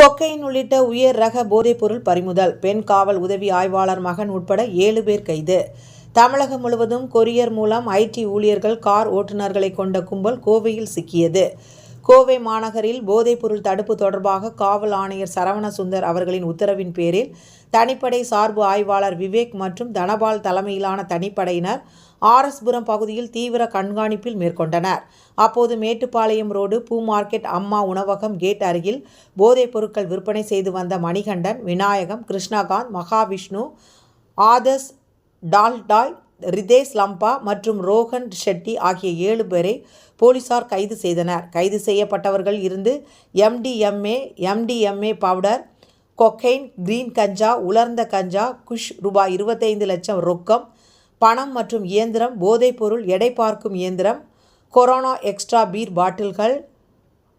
Cocaine உள்ளிட்ட உயர் ரக போதைப்பொருள் பறிமுதல். பெண் காவல் உதவி ஆய்வாளர் மகன் உட்பட ஏழு பேர் கைது. தமிழகம் முழுவதும் கொரியர் மூலம் ஐடி ஊழியர்கள் கார் ஓட்டுநர்களை கொண்ட கும்பல் கோவையில் சிக்கியது. கோவை மாநகரில் போதைப்பொருள் தடுப்பு தொடர்பாக காவல் ஆணையர் சரவண சுந்தர் அவர்களின் உத்தரவின் பேரில் தனிப்படை சார்பு ஆய்வாளர் விவேக் மற்றும் தனபால் தலைமையிலான தனிப்படையினர் ஆர்எஸ்புரம் பகுதியில் தீவிர கண்காணிப்பில் மேற்கொண்டனர். அப்போது மேட்டுப்பாளையம் ரோடு பூ மார்க்கெட் அம்மா உணவகம் கேட் அருகில் போதைப் பொருட்கள் விற்பனை செய்து வந்த மணிகண்டன் விநாயகம் கிருஷ்ணகாந்த் மகாவிஷ்ணு ஆதர்ஸ் டால்டாய் ரிதேஷ் லம்பா மற்றும் ரோஹன் ஷெட்டி ஆகிய ஏழு பேரை போலீசார் கைது செய்தனர். கைது செய்யப்பட்டவர்கள் இருந்து MDMA MDMA powder cocaine green ganja உலர்ந்த கஞ்சா குஷ் ரூபாய் இருபத்தைந்து லட்சம் ரொக்கம் பணம் மற்றும் இயந்திரம் போதைப்பொருள் எடை பார்க்கும் இயந்திரம் கொரோனா எக்ஸ்ட்ரா பீர் பாட்டில்கள்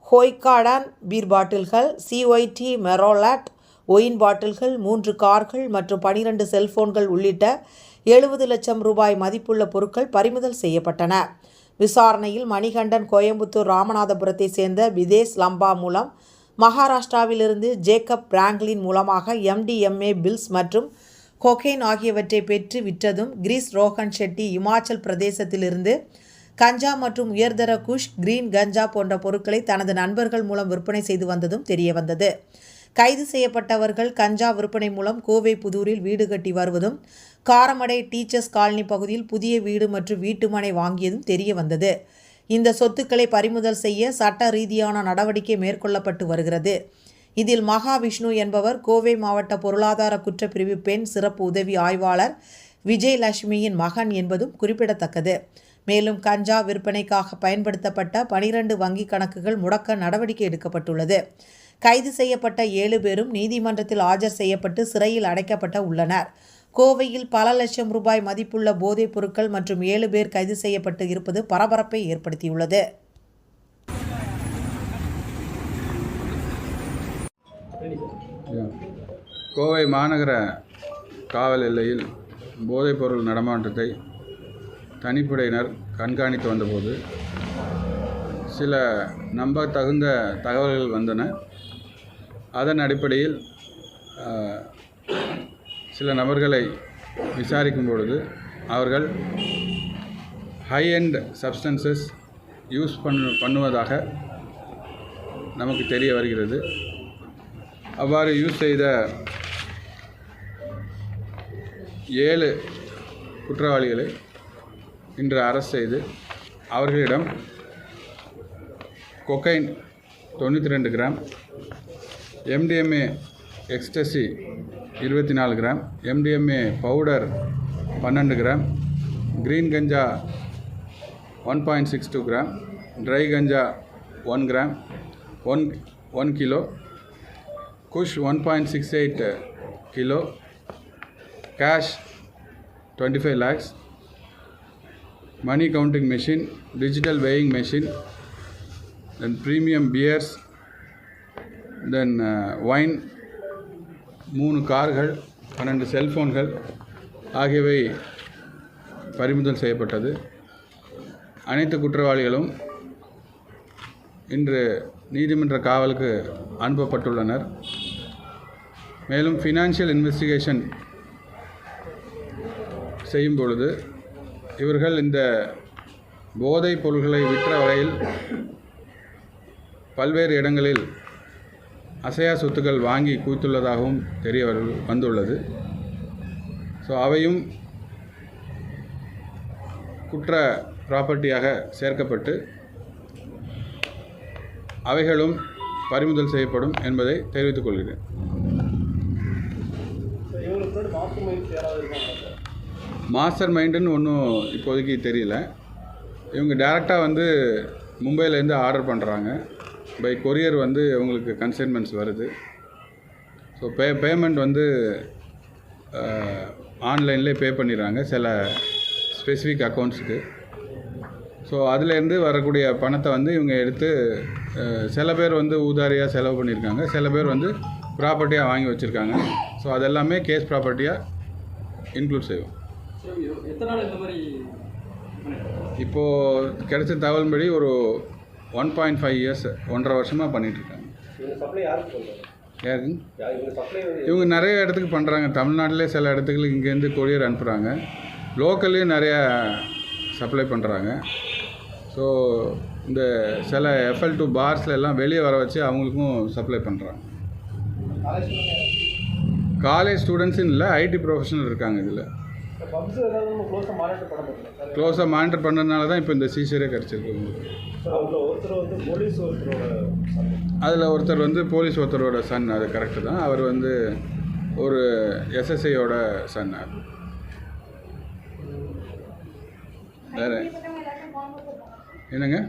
ஹோய்காடான் பீர் பாட்டில்கள் சிஒய்டி மெரோலாட் ஒயின் பாட்டில்கள் மூன்று கார்கள் மற்றும் பனிரெண்டு செல்போன்கள் உள்ளிட்ட எழுபது லட்சம் ரூபாய் மதிப்புள்ள பொருட்கள் பறிமுதல் செய்யப்பட்டன. விசாரணையில் மணிகண்டன் கோயம்புத்தூர் ராமநாதபுரத்தை சேர்ந்த விதேஷ் லம்பா மூலம் மகாராஷ்டிராவிலிருந்து ஜேக்கப் பிராங்க்லின் மூலமாக எம்டிஎம்ஏ பில்ஸ் மற்றும் கொகைன் ஆகியவற்றை பெற்று விற்றதும் கிரீஸ் ரோஹன் ஷெட்டி இமாச்சல் பிரதேசத்திலிருந்து கஞ்சா மற்றும் உயர்தர குஷ் கிரீன் கஞ்சா போன்ற பொருட்களை தனது நண்பர்கள் மூலம் விற்பனை செய்து வந்ததும் தெரியவந்தது. கைது செய்யப்பட்டவர்கள் கஞ்சா விற்பனை மூலம் கோவை புதூரில் வீடு கட்டி வருவதும் காரமடை டீச்சர்ஸ் காலனி பகுதியில் புதிய வீடு மற்றும் வீட்டுமனை வாங்கியதும் தெரிய வந்தது. இந்த சொத்துக்களை பறிமுதல் செய்ய சட்ட ரீதியான நடவடிக்கை மேற்கொள்ளப்பட்டு வருகிறது. இதில் மகாவிஷ்ணு என்பவர் கோவை மாவட்ட பொருளாதார குற்றப்பிரிவு பெண் சிறப்பு உதவி ஆய்வாளர் விஜயலட்சுமியின் மகன் என்பதும் குறிப்பிடத்தக்கது. மேலும் கஞ்சா விற்பனைக்காக பயன்படுத்தப்பட்ட பனிரெண்டு வங்கி கணக்குகள் முடக்க நடவடிக்கை எடுக்கப்பட்டுள்ளது. கைது செய்யப்பட்ட ஏழு பேரும் நீதிமன்றத்தில் ஆஜர் செய்யப்பட்டு சிறையில் அடைக்கப்பட்ட உள்ளனர். கோவையில் பல லட்சம் ரூபாய் மதிப்புள்ள போதைப் பொருட்கள் மற்றும் ஏழு பேர் கைது செய்யப்பட்டு இருப்பது பரபரப்பை ஏற்படுத்தியுள்ளது. கோவை மாநகர காவல் எல்லையில் போதைப்பொருள் நடமாட்டத்தை தனிப்படையினர் கண்காணித்து வந்தபோது சில நம்பத்தகுந்த தகவல்கள் வந்தன. அதன் அடிப்படையில் சில நபர்களை விசாரிக்கும் பொழுது அவர்கள் ஹை எண்ட் சப்ஸ்டன்சஸ் யூஸ் பண்ணு பண்ணுவதாக நமக்கு தெரிய வருகிறது. அவ்வாறு யூஸ் செய்த ஏழு குற்றவாளிகளை இன்று அரெஸ்ட் செய்து அவர்களிடம் கொக்கைன் தொண்ணூற்றி ரெண்டு கிராம் எம்டிஎம்ஏ எக்ஸ்டசி இருபத்தி நாலு கிராம். எம்டிஎம்ஏ பவுடர் பன்னெண்டு gram. Green ganja one point six two gram. Dry ganja one gram. One one kilo kush one point six eight kilo cash twenty five lakhs money counting machine digital weighing machine then premium beers then wine uh, மூணு கார்கள் பன்னெண்டு செல்ஃபோன்கள் ஆகியவை பறிமுதல் செய்யப்பட்டது. அனைத்து குற்றவாளிகளும் இன்று நீதிமன்ற காவலுக்கு அனுப்பப்பட்டுள்ளனர். மேலும் ஃபினான்ஷியல் இன்வெஸ்டிகேஷன் செய்யும் பொழுது இவர்கள் இந்த போதைப் பொருள்களை விற்ற வகையில் பல்வேறு இடங்களில் அசையா சொத்துக்கள் வாங்கி குவித்துள்ளதாகவும் தெரிய வரு- வந்துள்ளது. ஸோ அவையும் குற்ற ப்ராப்பர்ட்டியாக சேர்க்கப்பட்டு அவைகளும் பறிமுதல் செய்யப்படும் என்பதை தெரிவித்துக் கொள்கிறேன். மாஸ்டர் மைண்டுன்னு ஒன்றும் இப்போதைக்கு தெரியல. இவங்க டேரெக்டாக வந்து மும்பையிலேருந்து ஆர்டர் பண்ணுறாங்க பை கொரியர் வந்து அவங்களுக்கு கன்சைன்மெண்ட்ஸ் வருது. ஸோ பே பேமெண்ட் வந்து ஆன்லைன்லேயே பே பண்ணிடுறாங்க சில ஸ்பெசிஃபிக் அக்கௌண்ட்ஸுக்கு ஸோ அதுலேருந்து வரக்கூடிய பணத்தை வந்து இவங்க எடுத்து சில பேர் வந்து ஊதாரியாக செலவு பண்ணியிருக்காங்க சில பேர் வந்து ப்ராப்பர்ட்டியாக வாங்கி வச்சுருக்காங்க. ஸோ அதெல்லாமே கேஸ் ப்ராப்பர்ட்டியாக இன்க்ளூட் செய்வோம் இப்போது கிடைச்ச தகவல்படி ஒரு ஒன் பாயிண்ட் ஃபைவ் இயர்ஸ் ஒன்றரை வருஷமாக பண்ணிகிட்ருக்காங்க யாருங்க இவங்க நிறைய இடத்துக்கு பண்ணுறாங்க தமிழ்நாட்டிலே சில இடத்துக்கு இங்கேருந்து கொரியர் அனுப்புகிறாங்க லோக்கல்லையும் நிறையா சப்ளை பண்ணுறாங்க ஸோ இந்த சில எஃப்எல் டூ பார்ஸில் எல்லாம் வெளியே வர வச்சு அவங்களுக்கும் சப்ளை பண்ணுறாங்க காலேஜ் ஸ்டூடெண்ட்ஸுன்னு இல்லை ஐடி ப்ரொஃபஷனல் இருக்காங்க இதில். க்ளோஸாக மானிட்டர் பண்ணதுனால தான் இப்போ இந்த சீசரே கிடச்சிருக்கு. உங்களுக்கு சார் அதில் ஒருத்தர் வந்து போலீஸ் ஒருத்தரோட அதில் ஒருத்தர் வந்து போலீஸ் ஒருத்தரோட சன் அது கரெக்டு தான். அவர் வந்து ஒரு எஸ்எஸ்ஐயோட சன் அது. வேறு என்னங்க?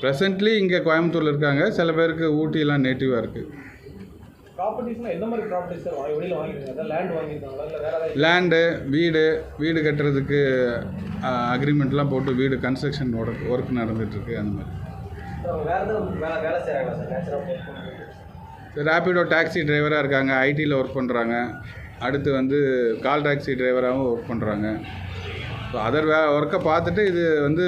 ப்ரெசன்ட்லி இங்கே கோயம்புத்தூரில் இருக்காங்க. சில பேருக்கு ஊட்டிலாம் நேட்டிவாக இருக்குது ப்ராப்பர்ட்டிஸ்னால் எந்த மாதிரி ப்ராப்பர்ட்டிஸ் சார் வாங்கி வெளியில் வாங்கிருக்காங்க அதாவது லேண்ட் வாங்கியிருக்காங்களா? இல்லை வேறு ஏதாவது லேண்டு வீடு வீடு கட்டுறதுக்கு அக்ரிமெண்ட்லாம் போட்டு வீடு கன்ஸ்ட்ரக்ஷன் ஒர்க் ஒர்க் நடந்துகிட்ருக்கு அந்த மாதிரி. வேறு ஏதாவது வேலை வேலை செய்கிறாங்களா சார் நேச்சுரல் ரேப்பிடோ டாக்ஸி டிரைவராக இருக்காங்க. ஐடியில் ஒர்க் பண்ணுறாங்க அடுத்து வந்து கால் டாக்ஸி டிரைவராகவும் ஒர்க் பண்ணுறாங்க ஸோ அதர் வே ஒர்க்கை பார்த்துட்டு இது வந்து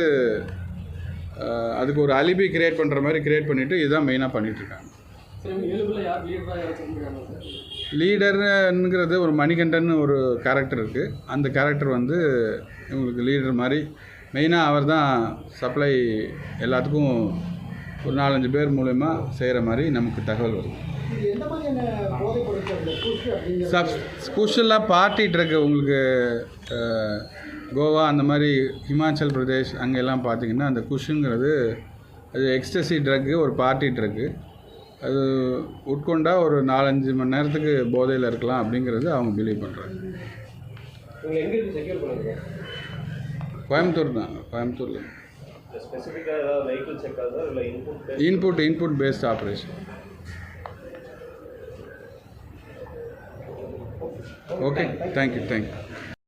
அதுக்கு ஒரு அலிபி கிரியேட் பண்ணுற மாதிரி கிரியேட் பண்ணிவிட்டு இதுதான் மெயினாக பண்ணிகிட்ருக்காங்க லீடர்னுங்கிறது ஒரு மணிகண்டன் ஒரு கேரக்டர் இருக்குது அந்த கேரக்டர் வந்து இவங்களுக்கு லீடர் மாதிரி. மெயினாக அவர் தான் சப்ளை எல்லாத்துக்கும் ஒரு நாலஞ்சு பேர் மூலயமா செய்கிற மாதிரி நமக்கு தகவல் வருது சப் ஸ்பெஷலாக பார்ட்டி ட்ரக் உங்களுக்கு கோவா அந்த மாதிரி ஹிமாச்சல் பிரதேஷ் அங்கெல்லாம் பார்த்தீங்கன்னா அந்த குஷுங்கிறது அது எக்ஸ்டசி ட்ரக்கு ஒரு பார்ட்டி ட்ரக்கு அது உட்கொண்டா ஒரு நாலஞ்சு மணி நேரத்துக்கு போதையில் இருக்கலாம் அப்படிங்கிறது அவங்க பிலீவ் பண்ணுறாங்க கோயம்புத்தூர் தான் கோயம்புத்தூரில். Input input based operation okay thank you thank you